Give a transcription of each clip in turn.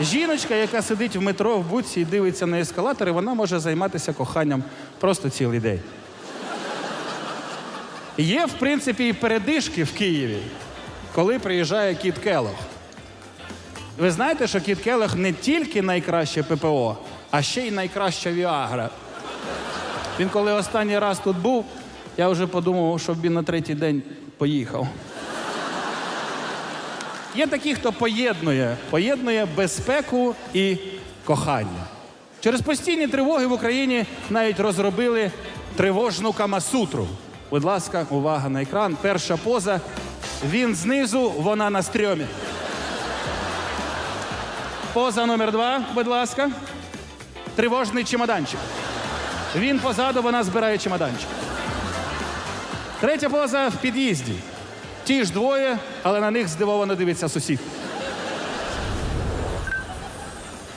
Жіночка, яка сидить в метро в будці і дивиться на ескалатори, вона може займатися коханням просто цілий день. Є, в принципі, і передишки в Києві, коли приїжджає Кіт Келох. Ви знаєте, що Кіт Келох не тільки найкраще ППО, а ще й найкраща Віагра. Він коли останній раз тут був, я вже подумав, щоб він на третій день поїхав. Є такі, хто поєднує, поєднує безпеку і кохання. Через постійні тривоги в Україні навіть розробили тривожну камасутру. Будь ласка, увага на екран. Перша поза. Він знизу, вона на стрьомі. Поза номер два, будь ласка. Тривожний чемоданчик. Він позаду, вона збирає чемоданчик. Третя поза в під'їзді. Ті ж двоє, але на них здивовано дивиться сусід.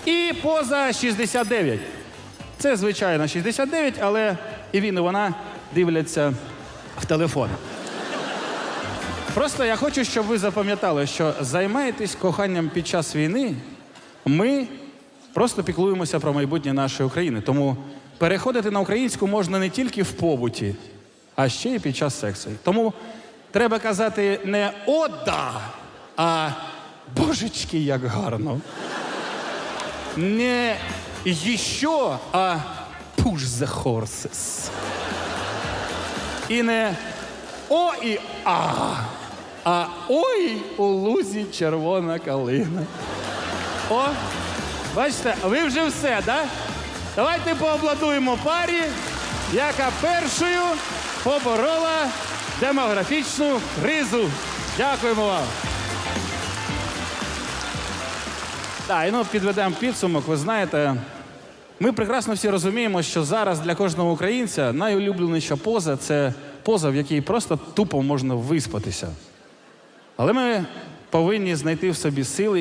І поза 69. Це звичайно 69, але і він, і вона дивляться в телефон. Просто я хочу, щоб ви запам'ятали, що займаєтесь коханням під час війни, ми просто піклуємося про майбутнє нашої України. Тому переходити на українську можна не тільки в побуті, а ще й під час сексу. Тому треба казати не «О, да», а божечки, як гарно. Не «Еще», а «Push the horses». І не О і А, а ой у лузі червона калина. О, бачите, ви вже все, да? Давайте пообладуємо парі, яка першою поборола демографічну кризу. Дякуємо вам. Так, і ну підведемо підсумок. Ви знаєте, ми прекрасно всі розуміємо, що зараз для кожного українця найулюбленіша поза це поза, в якій просто тупо можна виспатися. Але ми повинні знайти в собі сили